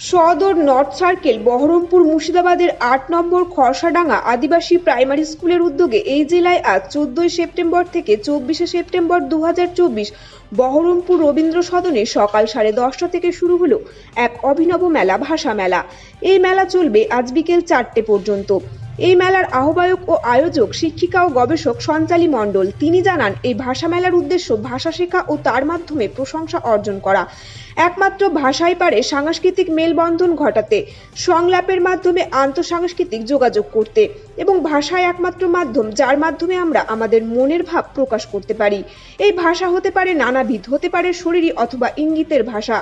সদর north circle, Baharampur, মুর্শিদাবাদের আট নম্বর খরসাডাঙ্গা আদিবাসী প্রাইমারি স্কুলের উদ্যোগে এই জেলায় আজ চোদ্দই সেপ্টেম্বর থেকে চব্বিশে সেপ্টেম্বর দু হাজার চব্বিশ বহরমপুর রবীন্দ্র সদনে সকাল সাড়ে দশটা থেকে শুরু হলো এক অভিনব মেলা, ভাষা মেলা। এই মেলা চলবে আজ বিকেল চারটে পর্যন্ত। এই মেলার আহ্বায়ক ও আয়োজক শিক্ষিকা ও গবেষক সঞ্চালী মণ্ডল। তিনি জানান, এই ভাষা মেলার উদ্দেশ্য ভাষা শেখা ও তার মাধ্যমে প্রশংসা অর্জন করা। একমাত্র ভাষাই পারে সাংস্কৃতিক মেলবন্ধন ঘটাতে, সংলাপের মাধ্যমে আন্তঃসাংস্কৃতিক যোগাযোগ করতে এবং ভাষায় একমাত্র মাধ্যম যার মাধ্যমে আমরা আমাদের মনের ভাব প্রকাশ করতে পারি। এই ভাষা হতে পারে নানাবিধ, হতে পারে শরীরী অথবা ইঙ্গিতের ভাষা।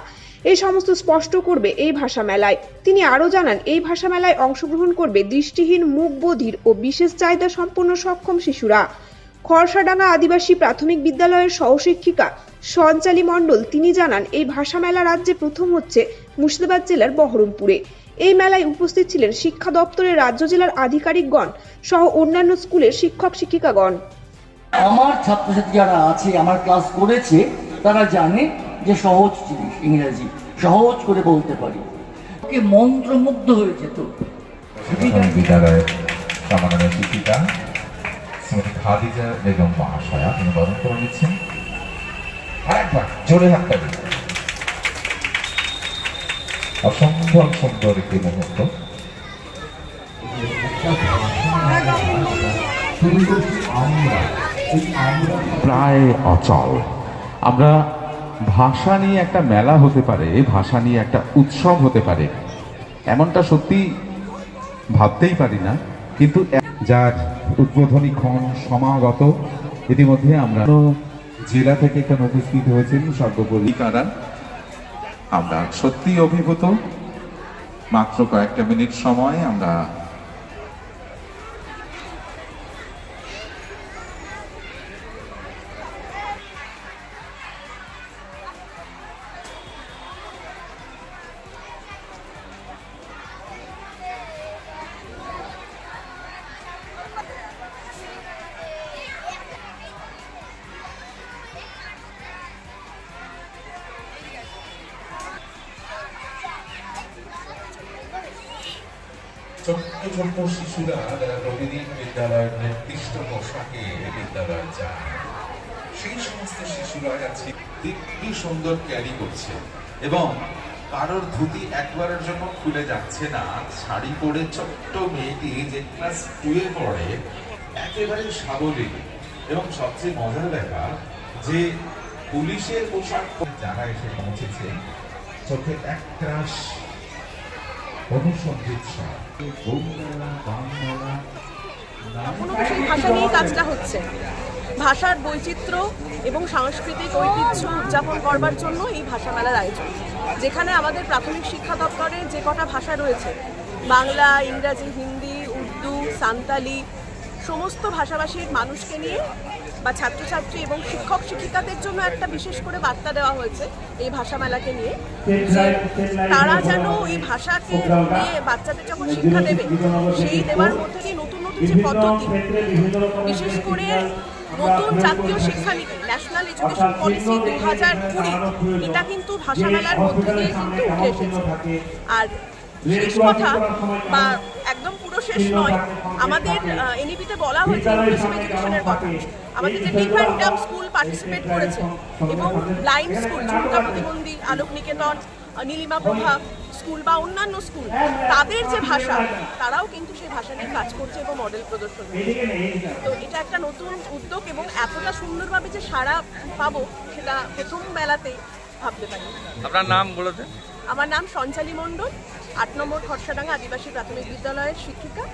এই সমস্ত স্পষ্ট করবে এই ভাষা মেলায় তিনি আরও জানান, এই ভাষা মেলায় অংশগ্রহণ করবে দৃষ্টিহীন মুখ বধির ও বিশেষ চাহিদা সম্পন্ন সক্ষম শিশুরা। খরসাডাঙ্গা আদিবাসী প্রাথমিক বিদ্যালয়ের সহশিক্ষিকা সঞ্চালী মণ্ডল তিনি জানান, এই ভাষা মেলা রাজ্যে প্রথম হচ্ছে মুর্শিদাবাদ জেলার বহরমপুরে। এই মেলায় উপস্থিত ছিলেন শিক্ষা দপ্তরের রাজ্য জেলার আধিকারিকগণ সহ অন্যান্য স্কুলের শিক্ষক শিক্ষিকাগণ। আমার ছাত্রছাত্রী যারা আছে, আমার ক্লাস করেছে, তারা জানে যে সহজ জিনিস ইংরেজি সহজ করে বলতে পারি। ওকে মন্ত্রমুগ্ধ হয়েছে তো। প্রাথমিক বিদ্যালয়ের শিক্ষিকা শ্রীমতী খাদিজা বেগম মহাশয়া তিনি বরণ করে নিচ্ছেন। আরেকবার জোরে হাতটা দিন। অসম্ভব সুন্দর একটি মুহূর্ত। প্রায় অচল। আমরা ভাষা নিয়ে একটা মেলা হতে পারে, ভাষা নিয়ে একটা উৎসব হতে পারে। এমনটা সত্যি ভাবতেই পারি না, কিন্তু যার উদ্বোধনী ক্ষণ সমাগত, ইতিমধ্যে আমরা জেলা থেকে এখানে উপস্থিত হয়েছেন সর্বোপরি কারা? আমরা সত্যি অভিভূত। মাত্র কয়েকটা মিনিট সময়, আমরা ছোট্ট ছোট্ট শিশুরা যারা প্রতিদিন বিদ্যালয়ের নির্দিষ্ট পোশাকে বিদ্যালয়ে যায়, সেই সমস্ত শিশুরা আজকে দিব্যি সুন্দর ক্যারি করছে এবং কারোর ধুতি একবারের জন্য খুলে যাচ্ছে না। শাড়ি পরে ছোট্ট মেয়েটি যে ক্লাস টুয়ে পড়ে একেবারে সাবলীল এবং সবচেয়ে মজার ব্যাপার, যে পুলিশের পোশাক যারা এসে পৌঁছেছে, চোখে এক ক্রাশ অনুসন্ধিত সার বৌমেলা বাংলা ভাষা নিয়েই কাজটা হচ্ছে। ভাষার বৈচিত্র্য এবং সাংস্কৃতিক ঐতিহ্য উদযাপন করবার জন্য এই ভাষা মেলার আয়োজন। যেখানে আমাদের প্রাথমিক শিক্ষা দপ্তরে যে কটা ভাষা রয়েছে, বাংলা, ইংরাজি, হিন্দি, উর্দু, সান্তালি সমস্ত ভাষাভাষীর মানুষকে নিয়ে বা ছাত্রছাত্রী এবং শিক্ষক শিক্ষিকাদের জন্য একটা বিশেষ করে বার্তা দেওয়া হয়েছে এই ভাষা মেলাকে নিয়ে তারা যেন এই ভাষাকে নিয়ে বাচ্চাদের যখন শিক্ষা দেবে, সেই দেওয়ার মধ্যে দিয়ে নতুন নতুন যে পদ্ধতি, বিশেষ করে নতুন জাতীয় শিক্ষানীতি ন্যাশনাল এডুকেশন পলিসি দু হাজার কুড়ি, এটা কিন্তু ভাষা মেলার মধ্যে দিয়ে কিন্তু উঠে এসেছে। আর শেষ কথা বা শেষ নয়। আমাদের এনইপিতে বলা হয়েছে ইনক্লুসিভ এডুকেশনের কথা। আমাদের যে ডিফ অ্যান্ড স্কুল পার্টিসিপেট করেছে এবং ব্লাইন্ড স্কুল ঝুমকা প্রতিবন্ধী আলোক নিকেতন নীলিমা প্রভা স্কুল বা অন্যান্য স্কুল তাদের যে ভাষা তারাও কিন্তু সেই ভাষা নিয়ে কাজ করছে এবং মডেল প্রদর্শন তো এটা একটা নতুন উদ্যোগ এবং এতটা সুন্দরভাবে যে সাড়া পাবো সেটা প্রথম বেলাতেই ভাবতে পারি। আপনার নাম বলে আমার নাম সঞ্চালী মণ্ডল। আট নম্বর খরসাডাঙ্গা আদিবাসী প্রাথমিক বিদ্যালয়ের শিক্ষিকা।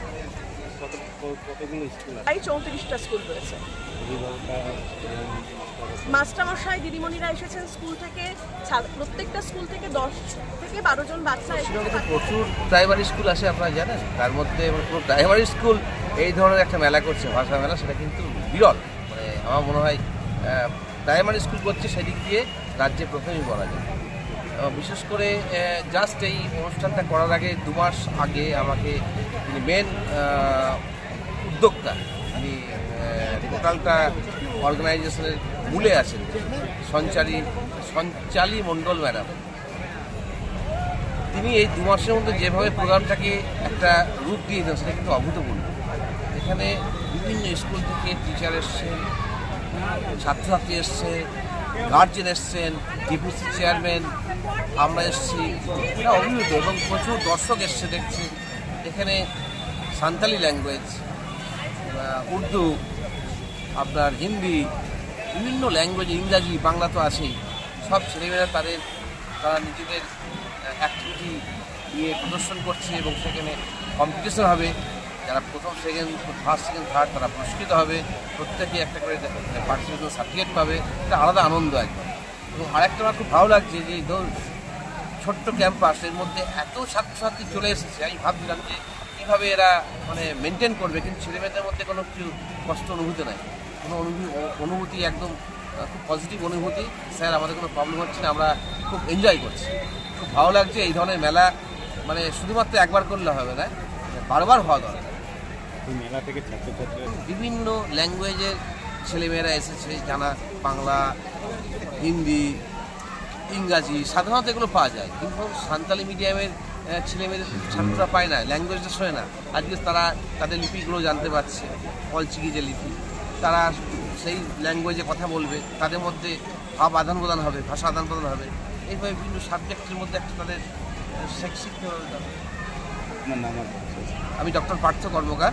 প্রায় চৌত্রিশটা স্কুল রয়েছে। মাস্টারমশাই দিদিমণিরা এসেছেন স্কুল থেকে। প্রত্যেকটা স্কুল থেকে দশ থেকে বারো জন বাচ্চা প্রচুর প্রাইমারি স্কুল আছে আপনারা জানেন? তার মধ্যে পুরো প্রাইমারি স্কুল এই ধরনের একটা মেলা করছে ভাষা মেলা সেটা কিন্তু বিরল। মানে আমার মনে হয় প্রাইমারি স্কুল করছে সেদিক দিয়ে রাজ্যে প্রথমেই বলা যায়। বিশেষ করে জাস্ট এই অনুষ্ঠানটা করার আগে দু মাস আগে আমাকে যিনি মেন উদ্যোক্তা। যিনি টোটালটা অর্গানাইজেশনের মূলে আছেন, সঞ্চারী, সঞ্চালী মণ্ডল ম্যাডাম। তিনি এই দু মাসের মধ্যে যেভাবে প্রোগ্রামটাকে একটা রূপ দিয়ে দেন সেটা কিন্তু অভূতপূর্ণ এখানে বিভিন্ন স্কুল থেকে টিচার এসছেন, ছাত্রছাত্রী এসছে গার্জেন এসছেন, ডিপুসি চেয়ারম্যান, আমরা এসছি। এটা অভিভূত এবং প্রচুর দর্শক এসছে, দেখছি। এখানে সান্তালি ল্যাঙ্গুয়েজ উর্দু, আপনার হিন্দি, বিভিন্ন ল্যাঙ্গুয়েজ ইংরাজি, বাংলা তো আছেই। সব ছেলেমেয়েরা তাদের, তারা নিজেদের অ্যাক্টিভিটি নিয়ে প্রদর্শন করছে এবং সেখানে কম্পিটিশন হবে। যারা প্রথম সেকেন্ড ফার্স্ট সেকেন্ড থার্ড তারা পুরস্কৃত হবে। প্রত্যেকে একটা করে পার্টিসিপেশন সার্টিফিকেট পাবে। এটা আলাদা আনন্দ একদম। এবং আরেকটা আমার খুব ভালো লাগছে যে ধর ছোট্ট ক্যাম্পাস এর মধ্যে এত ছাত্রছাত্রী চলে এসেছে। আমি ভাবছিলাম যে, কীভাবে এরা মানে মেনটেন করবে? কিন্তু ছেলেমেয়েদের মধ্যে কোনো কিছু কষ্ট অনুভূতি নাই। কোনো অনুভূতি অনুভূতি একদম খুব পজিটিভ অনুভূতি। স্যার, আমাদের কোনো প্রবলেম হচ্ছে না, আমরা খুব এনজয় করছি। খুব ভালো লাগছে, এই ধরনের মেলা মানে শুধুমাত্র একবার করলে হবে না, বারবার হওয়া দরকার। বিভিন্ন ল্যাঙ্গুয়েজের ছেলেমেয়েরা এসেছে জানা বাংলা হিন্দি ইংরাজি সাধারণত এগুলো পাওয়া যায়। কিন্তু সান্তালি মিডিয়ামের ছেলেমেয়েদের ছাত্ররা পায় না ল্যাঙ্গুয়েজটা শোনে না। আজকে তারা তাদের লিপিগুলো জানতে পারছে অলচিকি যে লিপি। তারা সেই ল্যাঙ্গুয়েজে কথা বলবে তাদের মধ্যে ভাব আদান প্রদান হবে ভাষা আদান প্রদান হবে। এইভাবে বিভিন্ন সাবজেক্টের মধ্যে একটা তাদের তাদের। আমি doctor Partha Karmakar.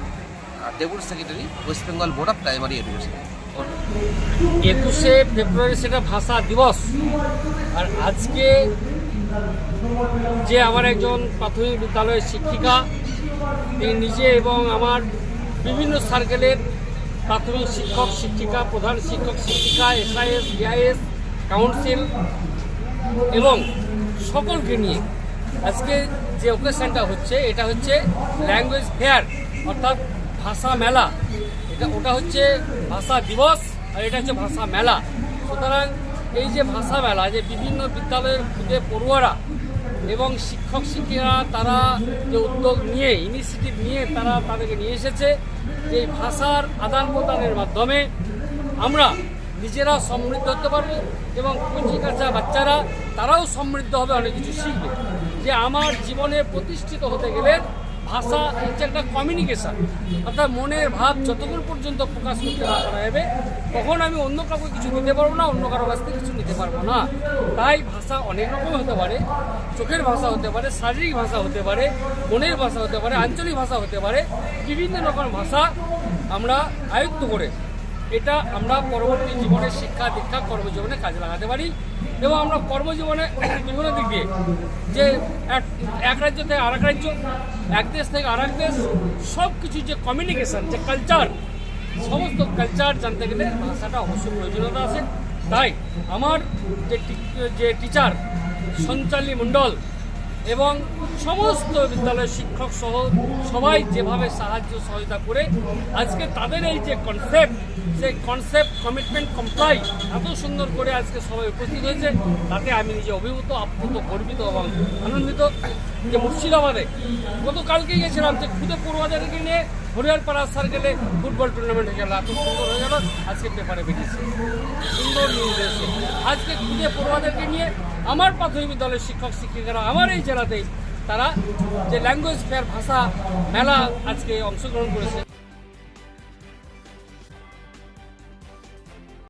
Deputy secretary West Bengal board of primary education একুশে ফেব্রুয়ারি সেটা ভাষা দিবস আর আজকে যে আমার একজন প্রাথমিক বিদ্যালয়ের শিক্ষিকা তিনি নিজে এবং আমার বিভিন্ন সার্কেলের প্রাথমিক শিক্ষক শিক্ষিকা প্রধান শিক্ষক শিক্ষিকা এসআইএস ডিআইএস কাউন্সিল এবং সকলকে নিয়ে আজকে যে অকেশনটা হচ্ছে, এটা হচ্ছে ল্যাঙ্গুয়েজ ফেয়ার অর্থাৎ ভাষা মেলা। এটা, ওটা হচ্ছে ভাষা দিবস আর এটা হচ্ছে ভাষা মেলা। সুতরাং এই যে ভাষা মেলা, যে বিভিন্ন বিদ্যালয়ের খুদে পড়ুয়ারা এবং শিক্ষক শিক্ষিকারা তারা যে উদ্যোগ নিয়ে ইনিশিয়েটিভ নিয়ে তারা তাদেরকে নিয়ে এসেছে, যে এই ভাষার আদান প্রদানের মাধ্যমে আমরা নিজেরা সমৃদ্ধ হতে পারব এবং কুচি কাঁচা বাচ্চারা তারাও সমৃদ্ধ হবে, অনেক কিছু শিখবে। যে আমার জীবনে প্রতিষ্ঠিত হতে গেলে ভাষা হচ্ছে একটা কমিউনিকেশান অর্থাৎ মনের ভাব যতক্ষণ পর্যন্ত প্রকাশ করতে না করা যাবে, তখন আমি অন্য কাউকে কিছু দিতে পারব না, অন্য কারও কাছ থেকে কিছু নিতে পারব না। তাই ভাষা অনেক রকম হতে পারে, চোখের ভাষা হতে পারে, শারীরিক ভাষা হতে পারে, মনের ভাষা হতে পারে, আঞ্চলিক ভাষা হতে পারে, বিভিন্ন রকম ভাষা আমরা আয়ত্ত করে এটা আমরা পরবর্তী জীবনে শিক্ষা দীক্ষা কর্মজীবনে কাজে লাগাতে পারি। এবং আমরা কর্মজীবনে বিভিন্ন দিক দিয়ে যে এক এক রাজ্য থেকে আরেক রাজ্য, এক দেশ থেকে আরেক দেশ সব কিছু যে কমিউনিকেশান যে কালচার সমস্ত কালচার জানতে গেলে ভাষাটা অবশ্যই প্রয়োজনীয়তা আছে। তাই আমার যে যে টিচার সঞ্চালী মণ্ডল এবং সমস্ত বিদ্যালয়ের শিক্ষক সহ সবাই যেভাবে সাহায্য সহযোগিতা করে, আজকে তাদের এই যে কনসেপ্ট সেই কনসেপ্ট কমিটমেন্ট কমপ্লাই এত সুন্দর করে আজকে সবাই উপস্থিত হয়েছে, তাতে আমি নিজে অভিভূত, আপ্লুত, গর্বিত এবং আনন্দিত যে মুর্শিদাবাদে গতকালকেই গেছিলাম যে খুদে পড়ুয়াদেরকে নিয়ে হরিয়ারপাড়া সার্কেলে ফুটবল টুর্নামেন্ট হয়ে গেল এত সুন্দর হয়ে গেল। আজকে পেপারে বেরিয়েছে। সুন্দর নিউজ এসেছে। আজকে খুদে পড়ুয়াদেরকে নিয়ে আমার প্রাথমিক দলের শিক্ষক, শিক্ষিকারা আমার এই জেলাতেই তারা যে ল্যাঙ্গুয়েজ ফেয়ার ভাষা মেলা আজকে অংশগ্রহণ করেছে।